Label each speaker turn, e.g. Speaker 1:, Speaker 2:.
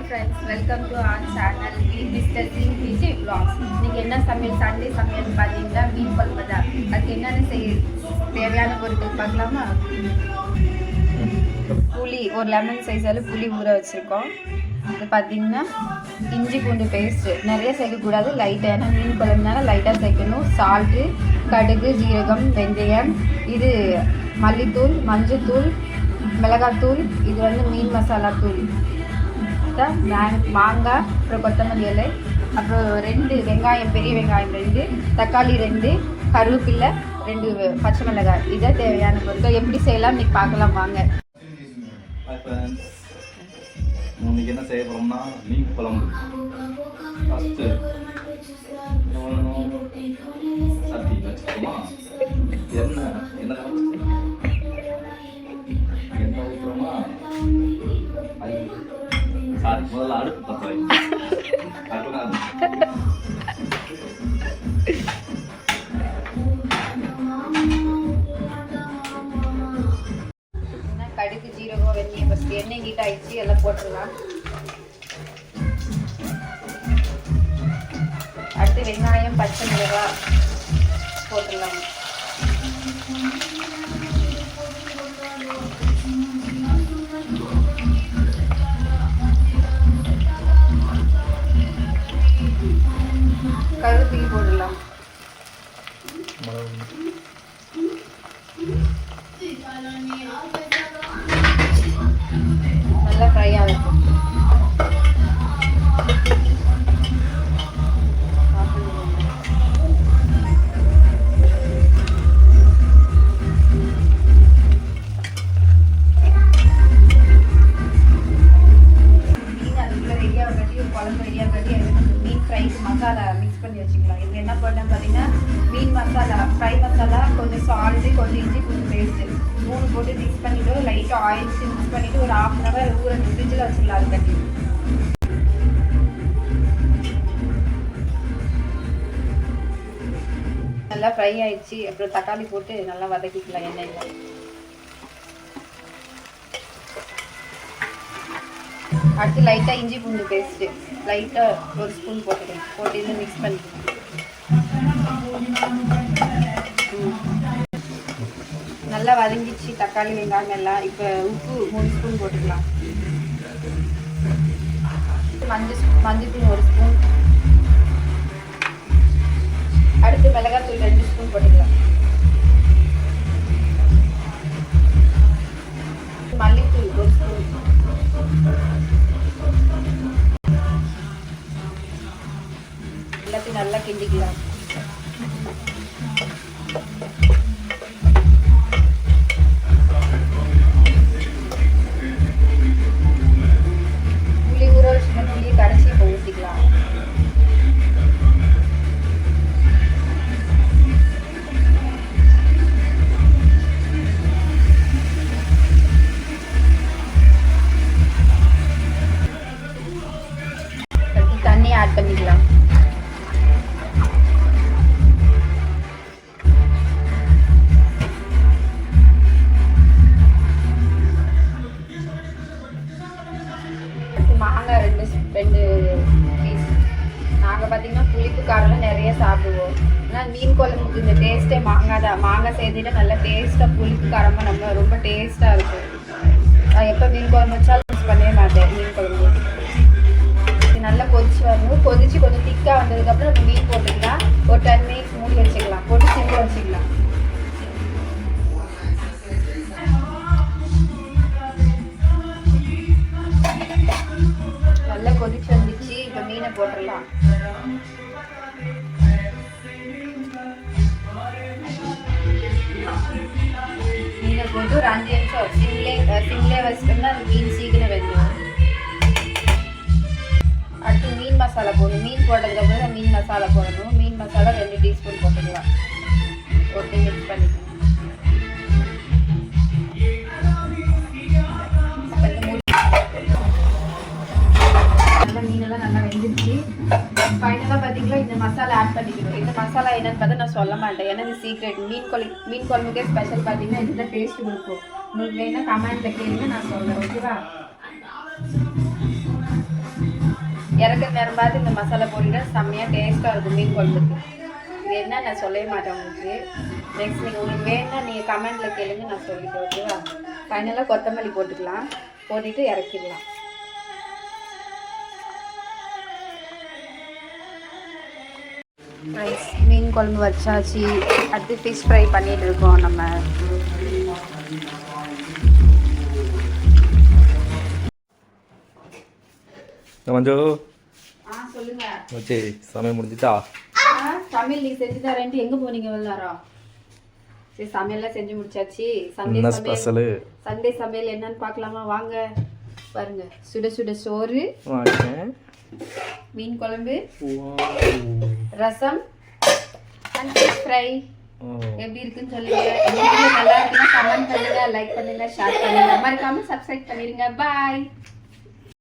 Speaker 1: Hi friends welcome to our channel mister Vijay vlogs. நீங்கள் என்ன சமையல்? சண்டே சமையல் பார்த்தீங்கன்னா மீன் குழம்பு தான். அதுக்கு என்னென்ன செய்ய தேவையான பொருட்கள் பார்க்கலாமா? புளி ஒரு லெமன் சைஸ் அளவு புளி ஊற வச்சுருக்கோம். இது பார்த்தீங்கன்னா இஞ்சி பூண்டு பேஸ்ட்டு நிறைய சேர்க்கக்கூடாது. லைட்டாக ஏன்னா மீன் குழம்புனால லைட்டாக சேர்க்கணும். சால்ட்டு கடுகு ஜீரகம் வெந்தயம். இது மல்லித்தூள் மஞ்சத்தூள் மிளகாத்தூள். இது வந்து மீன் மசாலா தூள். பார்த்தா மாங்காய் அப்புறம் கொத்தமல்லி இலை அப்புறம் ரெண்டு வெங்காயம் பெரிய வெங்காயம் ரெண்டு தக்காளி ரெண்டு கருவேப்பில்லை ரெண்டு பச்சை மிளகாய். இதை தேவையான பொருட்கள் எப்படி செய்யலாம் இன்னைக்கு பார்க்கலாம் வாங்க.
Speaker 2: இன்னைக்கு என்ன செய்ய போகிறோம்னா மீன் குழம்பு. ஃபஸ்ட்டு சட்டி வச்சுக்கோமா எண்ணெய் என்ன சாரி முதல்ல அடுப்பு
Speaker 1: என்ன கடுகு ஜீரகம் வெந்தயம் ஃபஸ்ட்டு எண்ணெய் ஹீட் ஆயிடுச்சு எல்லாம் போட்டுடலாம். அடுத்து வெங்காயம் பச்சை மிளகாய் போட்டுடலாம். மசாலா மிக்ஸ் பண்ணி வச்சுக்கலாம். இது என்ன பண்ணேன் பார்த்தீங்கன்னா மீன் மசாலா ஃப்ரை மசாலா கொஞ்சம் சால்ட்டு கொஞ்சம் இஞ்சி கொஞ்சம் பேஸ்ட்டு மூணு போட்டு மிக்ஸ் பண்ணிவிட்டு லைட்டாக ஆயில் மிக்ஸ் பண்ணிவிட்டு ஒரு ஹாஃப் அன் ஹவர் ஊற ஃப்ரிட்ஜில் வச்சுக்கலாம் அது கட்டி. நல்லா ஃப்ரை ஆயிடுச்சு. அப்புறம் தக்காளி போட்டு நல்லா வதக்கிக்கலாம் எண்ணெயில். அடுத்து லைட்டாக இஞ்சி பூண்டு பேஸ்ட்டு லைட்டாக ஒரு ஸ்பூன் போட்டுக்கணும் போட்டு இது மிக்ஸ் பண்ணிக்கணும் நல்லா வதங்கிச்சு தக்காளி வெங்காயம் எல்லாம். இப்போ உப்பு மூணு ஸ்பூன் போட்டுக்கலாம். மஞ்சள் மஞ்சள் ஒரு ஸ்பூன் எல்லாத்தையும் நல்லா மாங்காய் ரெண்டு ரெண்டு பீஸ் நாங்கள் பார்த்தீங்கன்னா புளிப்பு காரெல்லாம் நிறைய சாப்பிடுவோம். ஆனால் மீன் குழம்புக்கு இந்த டேஸ்ட்டே மாங்காய் தான். மாங்காய் சேர்த்துட்டு நல்லா டேஸ்ட்டாக புளிப்பு காரமாக நம்ம ரொம்ப டேஸ்ட்டாக இருக்கும். நான் எப்போ மீன் குழம்பு வச்சாலும் யூஸ் பண்ணவே மாட்டேன் மீன் குழம்பு. நல்லா கொதிச்சு வரணும். கொதிச்சு கொஞ்சம் திக்காக வந்ததுக்கப்புறம் நம்ம மீன் போட்டுக்கலாம். ஒரு டென் மினிட்ஸ் மூடி வச்சுக்கலாம். போட்டு சிம்மில் வச்சுக்கலாம். இப்போ மீனை போட்டுடலாம் மீனை போட்டு ஒரு அஞ்சு நிமிஷம் சிம்லே சிம்லே வச்சிட்டோம்னா அது மீன் சீக்கிரம் வெந்துடும் அடுத்து மீன் மசாலா போடணும். மீன் போட்டதுக்கப்புறம் மீன் மசாலா போடணும். மீன் மசாலா ரெண்டு டீஸ்பூன் போட்டுக்கலாம். போட்டு மிக்ஸ் பண்ணிக்கலாம். நான் சொல்ல மாட்டேன். ஏன்னா இது சீக்ரெட் மீன் குழம்பு மீன் குழம்புக்கே ஸ்பெஷல் பார்த்தீங்கன்னா இதுதான் டேஸ்ட் கொடுக்கும். உங்களுக்கு வேணால் கமெண்ட்டில் கேளுங்க நான் சொல்கிறேன் ஓகேவா இறக்க நேரம் பார்த்து இந்த மசாலா போட்டுட்டா செம்மையாக டேஸ்ட்டாக இருக்கும் மீன் குழம்புக்கு. இது என்ன? நான் சொல்லவே மாட்டேன் உங்களுக்கு. நெக்ஸ்ட் நீங்கள் உங்களுக்கு வேணால் நீங்கள் கமெண்ட்டில் கேளுங்க நான் சொல்லிட்டு ஓகேவா ஃபைனலாக கொத்தமல்லி போட்டுக்கலாம். போட்டுட்டு இறக்கிடலாம். ரைஸ் மீன் குழம்பு வச்சாச்சு. அடுத்து ஃபிஷ் ஃப்ரை பண்ணிட்டு இருக்கோம் நம்ம.
Speaker 3: மஞ்சு?
Speaker 1: ஆ சொல்லுங்க.
Speaker 3: வச்சு சமையல் முடிஞ்சிட்டா?
Speaker 1: ஆ, சமையல் நீ செஞ்சு தரேன்ட்டு எங்க போனீங்க வெள்ளாரா சரி சமையல்லாம் செஞ்சு முடிச்சாச்சு. சண்டே
Speaker 3: என்ன
Speaker 1: சமையல்
Speaker 3: ஸ்பெஷலு
Speaker 1: சண்டே சமையல் என்னன்னு பார்க்கலாமா? வாங்க. பாருங்க. சுட சுட சோறு மீன் குழம்பு ரசம் அண்ட் ஃபிஷ் ஃப்ரை எப்படி இருக்குன்னு சொல்லுங்க. நல்லா இருக்குன்னா கமெண்ட் பண்ணுங்க லைக் பண்ணுங்க ஷேர் பண்ணுங்க. மறக்காம சப்ஸ்கிரைப் பண்ணிருங்க. பாய்